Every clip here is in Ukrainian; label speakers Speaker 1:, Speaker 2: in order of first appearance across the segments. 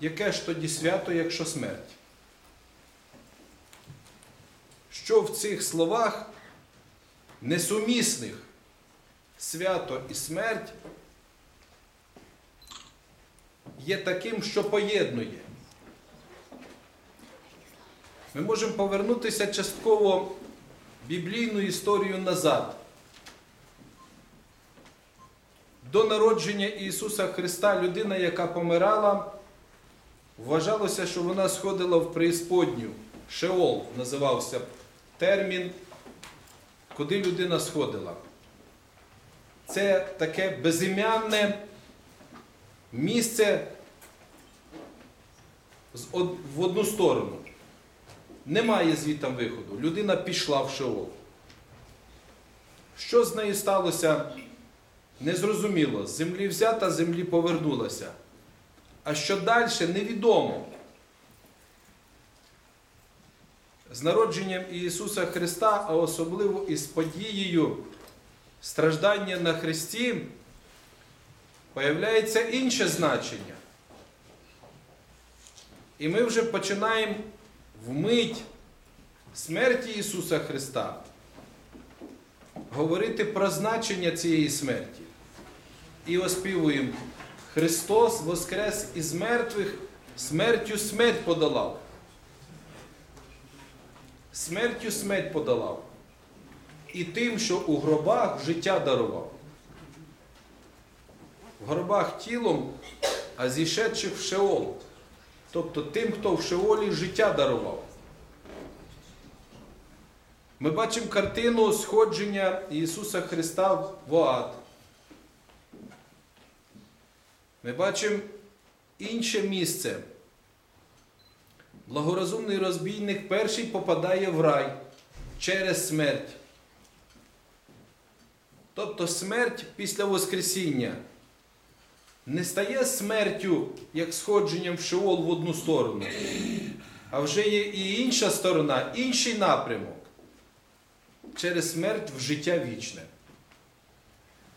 Speaker 1: яке ж тоді свято, якщо смерть? Що в цих словах несумісних свято і смерть є таким, що поєднує? Ми можемо повернутися частково біблійну історію назад. До народження Ісуса Христа людина, яка помирала, вважалося, що вона сходила в преісподню. Шеол називався термін, куди людина сходила. Це таке безім'янне місце в одну сторону. Немає звітам виходу. Людина пішла в Шеол. Що з нею сталося? Незрозуміло. З землі взята, з землі повернулася. А що далі, невідомо. З народженням Ісуса Христа, а особливо із подією страждання на Христі, появляється інше значення. І ми вже починаємо вмить смерті Ісуса Христа говорити про значення цієї смерті. І оспівуємо Христос воскрес із мертвих, смертю смерть подолав. Смертю смерть подолав. І тим, що у гробах життя дарував. В гробах тілом, а зійшедших в Шеол. Тобто тим, хто в Шеолі життя дарував. Ми бачимо картину сходження Ісуса Христа в ад. Ми бачимо інше місце. Благорозумний розбійник перший попадає в рай через смерть. Тобто смерть після Воскресіння не стає смертю, як сходженням в Шеол в одну сторону, а вже є і інша сторона, інший напрямок. Через смерть в життя вічне.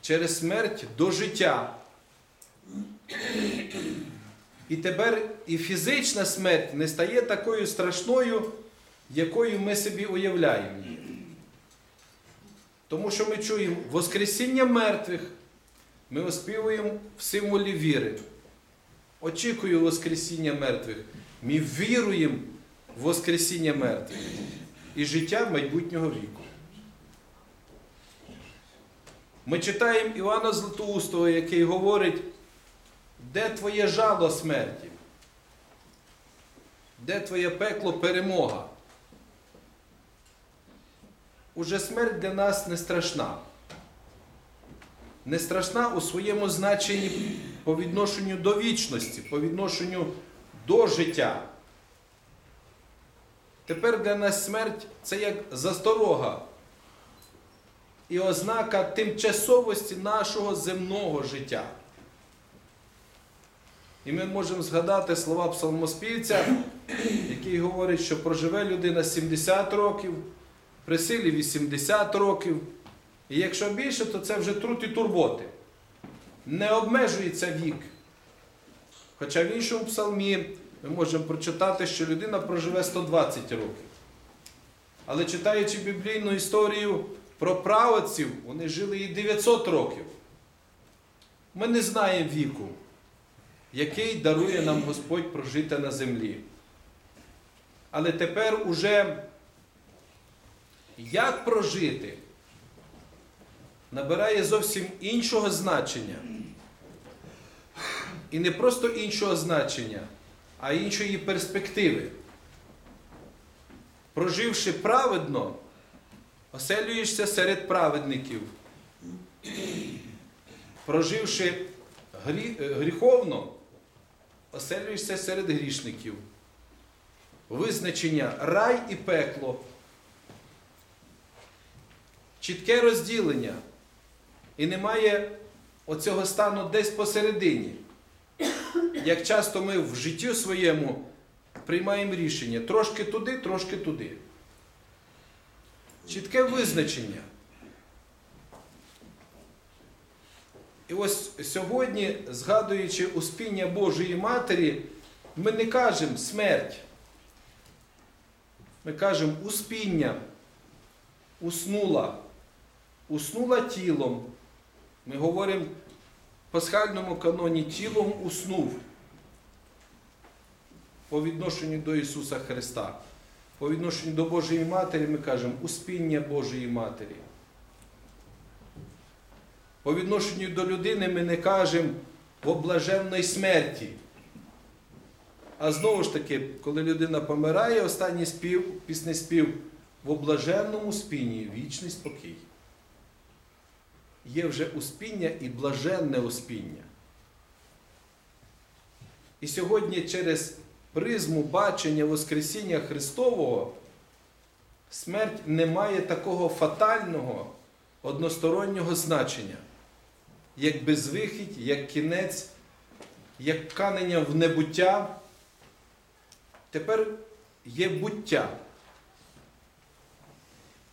Speaker 1: Через смерть до життя. І тепер і фізична смерть не стає такою страшною, якою ми собі уявляємо. Тому що ми чуємо Воскресіння мертвих, ми оспівуємо в символі віри. Очікую Воскресіння мертвих. Ми віруємо в Воскресіння мертвих і життя майбутнього віку. Ми читаємо Івана Златоустого, який говорить, де твоє жало смерті? Де твоє пекло перемога? Уже смерть для нас не страшна. Не страшна у своєму значенні по відношенню до вічності, по відношенню до життя. Тепер для нас смерть це як засторога і ознака тимчасовості нашого земного життя. І ми можемо згадати слова псалмоспівця, який говорить, що проживе людина 70 років, при силі 80 років. І якщо більше, то це вже труд і турботи. Не обмежується вік. Хоча в іншому псалмі ми можемо прочитати, що людина проживе 120 років. Але читаючи біблійну історію про правоців, вони жили і 900 років. Ми не знаємо віку, який дарує нам Господь прожити на землі. Але тепер уже як прожити, набирає зовсім іншого значення. І не просто іншого значення, а іншої перспективи. Проживши праведно, оселюєшся серед праведників. Проживши е, гріховно, оселюєшся серед грішників. Визначення рай і пекло. Чітке розділення. І немає оцього стану десь посередині. Як часто ми в житті своєму приймаємо рішення трошки туди, трошки туди. Чітке визначення. І ось сьогодні, згадуючи успіння Божої Матері, ми не кажемо смерть. Ми кажемо успіння, уснула, уснула тілом. Ми говоримо в пасхальному каноні тілом уснув по відношенню до Ісуса Христа. По відношенню до Божої Матері ми кажемо успіння Божої Матері. По відношенню до людини ми не кажемо в облаженної смерті. А знову ж таки, коли людина помирає, останній спів, пісний спів в облаженному спінні вічний спокій. Є вже успіння і блаженне успіння. І сьогодні через призму бачення Воскресіння Христового смерть не має такого фатального одностороннього значення, як безвихідь, як кінець, як канення в небуття. Тепер є буття.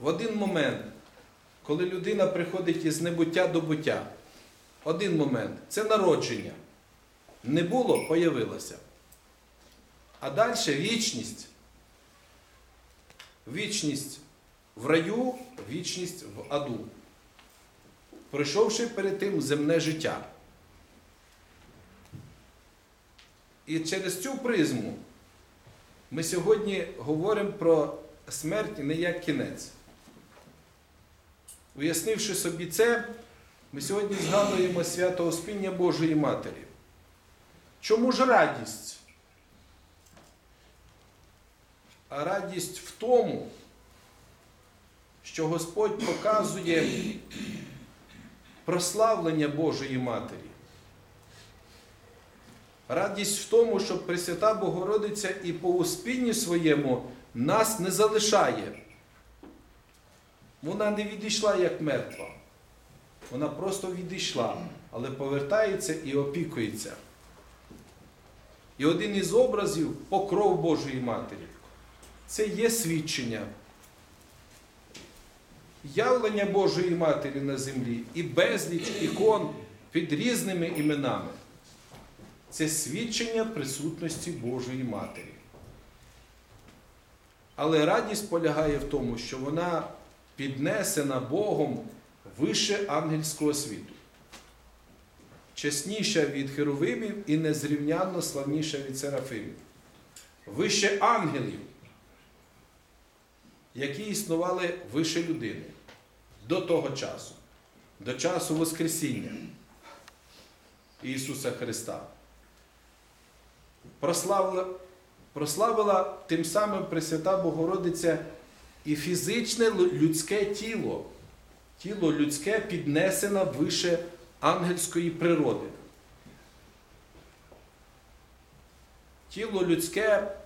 Speaker 1: В один момент, коли людина приходить із небуття до буття, один момент це народження. Не було, появилося. А далі вічність. Вічність в раю, вічність в аду. Пройшовши перед тим земне життя. І через цю призму ми сьогодні говоримо про смерть не як кінець. Уяснивши собі це, ми сьогодні згадуємо свято Оспіння Божої Матері. Чому ж радість? А радість в тому, що Господь показує прославлення Божої Матері. Радість в тому, що Пресвята Богородиця і по успінні своєму нас не залишає. Вона не відійшла як мертва. Вона просто відійшла, але повертається і опікується. І один із образів покров Божої Матері. Це є свідчення. Явлення Божої Матері на землі і безліч ікон під різними іменами. Це свідчення присутності Божої Матері. Але радість полягає в тому, що вона піднесена Богом вище ангельського світу. Чесніша від херовимів і незрівнянно славніша від серафимів. Вище ангелів, які існували вище людини до того часу, до часу Воскресіння Ісуса Христа. Прославила, прославила тим самим Пресвята Богородиця і фізичне людське тіло. Тіло людське піднесено вище ангельської природи. Тіло людське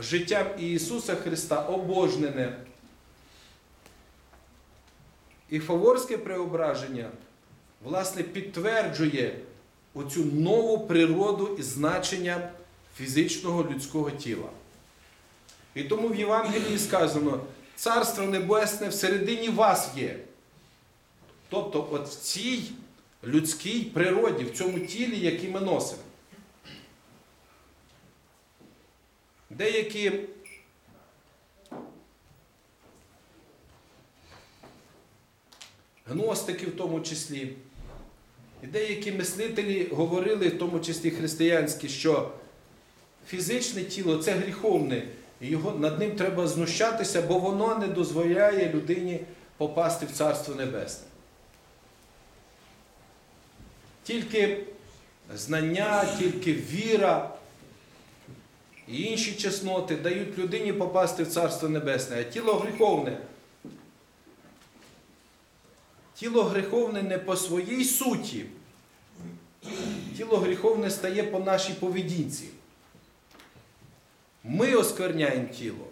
Speaker 1: життям Ісуса Христа обожнене. І фаворське преображення, власне, підтверджує оцю нову природу і значення фізичного людського тіла. І тому в Євангелії сказано, Царство Небесне всередині вас є. Тобто, от в цій людській природі, в цьому тілі, яке ми носимо. Деякі гностики в тому числі, і деякі мислителі говорили, в тому числі християнські, що фізичне тіло це гріховне, і його, над ним треба знущатися, бо воно не дозволяє людині попасти в Царство Небесне. Тільки знання, тільки віра і інші чесноти дають людині попасти в Царство Небесне, а тіло гріховне. Тіло гріховне не по своїй суті. Тіло гріховне стає по нашій поведінці. Ми оскверняємо тіло,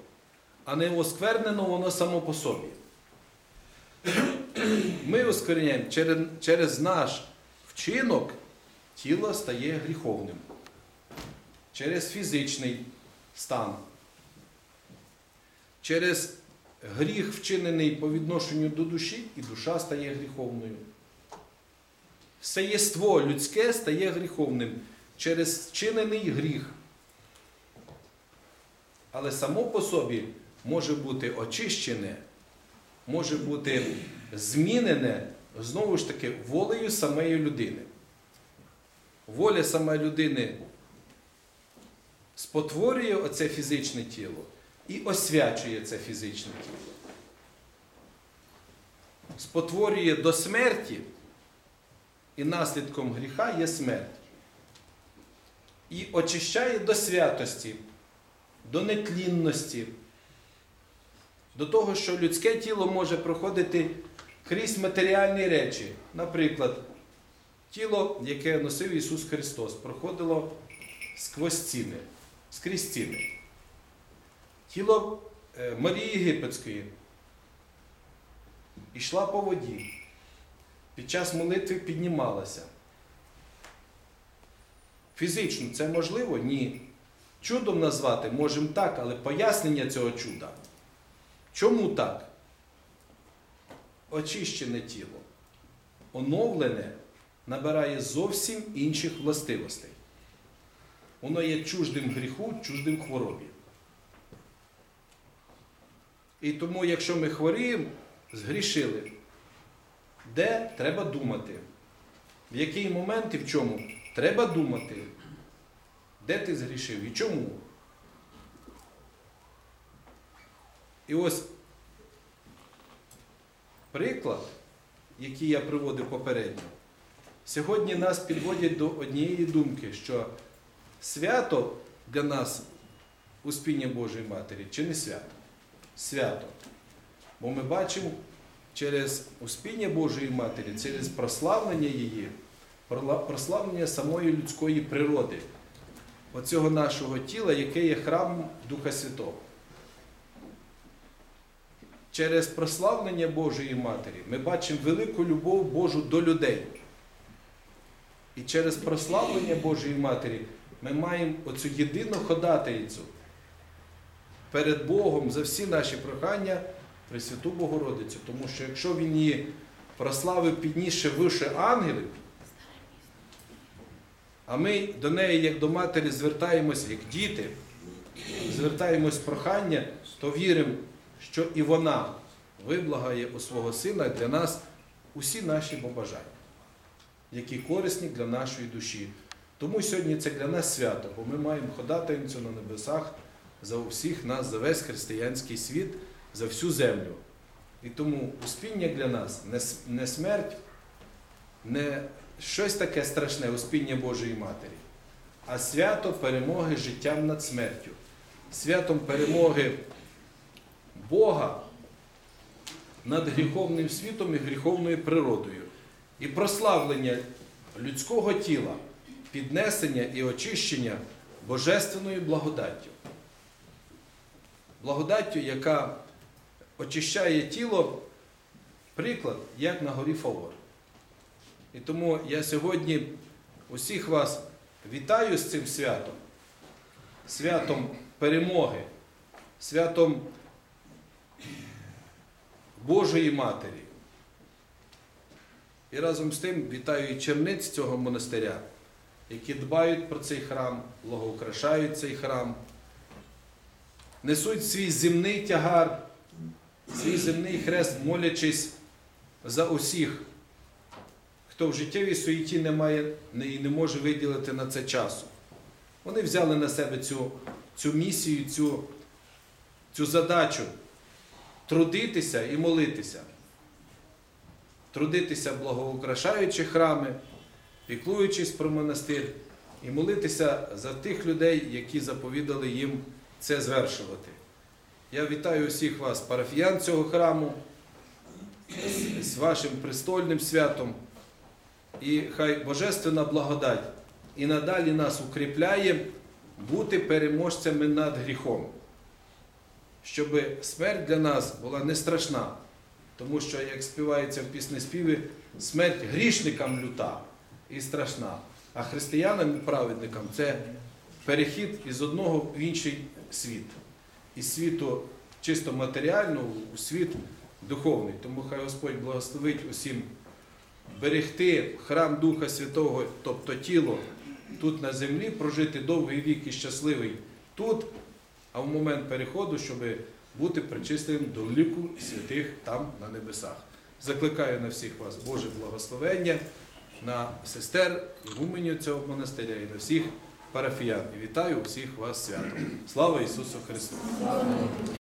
Speaker 1: а не осквернено воно само по собі. Ми оскверняємо через, через наш вчинок тіло стає гріховним. Через фізичний стан. Через гріх, вчинений по відношенню до душі, і душа стає гріховною. Все єство людське стає гріховним. через вчинений гріх. Але само по собі може бути очищене, може бути змінене знову ж таки волею самої людини. Воля самої людини спотворює оце фізичне тіло і освячує це фізичне тіло. Спотворює до смерті, і наслідком гріха є смерть. І очищає до святості, до нетлінності, до того, що людське тіло може проходити крізь матеріальні речі. Наприклад, тіло, яке носив Ісус Христос, проходило сквозь ціни, скрізь ціни. Тіло е, Марії Єгипетської йшла по воді. Під час молитви піднімалася. Фізично це можливо? Ні. Чудом назвати можемо так, але пояснення цього чуда. Чому так? Очищене тіло, оновлене, набирає зовсім інших властивостей. Воно є чуждим гріху, чуждим хворобі. І тому, якщо ми хворіємо, згрішили, де треба думати? В який момент і в чому? Треба думати, де ти згрішив і чому. І ось приклад, який я приводив попередньо, сьогодні нас підводять до однієї думки, що свято для нас успіння Божої Матері чи не свято? Свято. Бо ми бачимо через успіння Божої Матері, через прославлення її, прославлення самої людської природи, оцього нашого тіла, яке є храмом Духа Святого. Через прославлення Божої Матері ми бачимо велику любов Божу до людей. І через прославлення Божої Матері ми маємо оцю єдину ходатайцю перед Богом за всі наші прохання Пресвяту Богородицю. Тому що якщо він її прославив піднісши вище ангелів, а ми до неї, як до матері, звертаємось як діти, звертаємось прохання, то віримо, що і вона виблагає у свого сина для нас усі наші побажання, які корисні для нашої душі. Тому сьогодні це для нас свято, бо ми маємо ходатайницю на небесах за усіх нас, за весь християнський світ, за всю землю. І тому успіння для нас не, смерть, не щось таке страшне, успіння Божої Матері, а свято перемоги життям над смертю, святом перемоги Бога над гріховним світом і гріховною природою, і прославлення людського тіла, піднесення і очищення божественною благодаттю. Благодаттю, яка очищає тіло, приклад, як на горі Фавор. І тому я сьогодні усіх вас вітаю з цим святом, святом перемоги, святом Божої Матері. І разом з тим вітаю і черниць цього монастиря, які дбають про цей храм, благоукрашають цей храм, несуть свій земний тягар, свій земний хрест, молячись за усіх, хто в життєвій суєті не має і не може виділити на це часу. Вони взяли на себе цю, цю місію, цю, цю задачу трудитися і молитися. Трудитися, благоукрашаючи храми, піклуючись про монастир, і молитися за тих людей, які заповідали їм це звершувати. Я вітаю усіх вас, парафіян цього храму, з- вашим престольним святом. І хай Божественна благодать і надалі нас укріпляє бути переможцями над гріхом щоб смерть для нас була не страшна. Тому що, як співається в піснеспіві, смерть грішникам люта і страшна, а християнам і праведникам це перехід із одного в інший світ, із світу чисто матеріального у світ духовний. Тому хай Господь благословить усім берегти храм Духа Святого, тобто тіло, тут на землі, прожити довгий вік і щасливий тут, а в момент переходу, щоб бути причисленим до ліку святих там на небесах. Закликаю на всіх вас Боже благословення, на сестер і гуменів цього монастиря і на всіх парафіян. І вітаю всіх вас святом. Слава Ісусу Христу!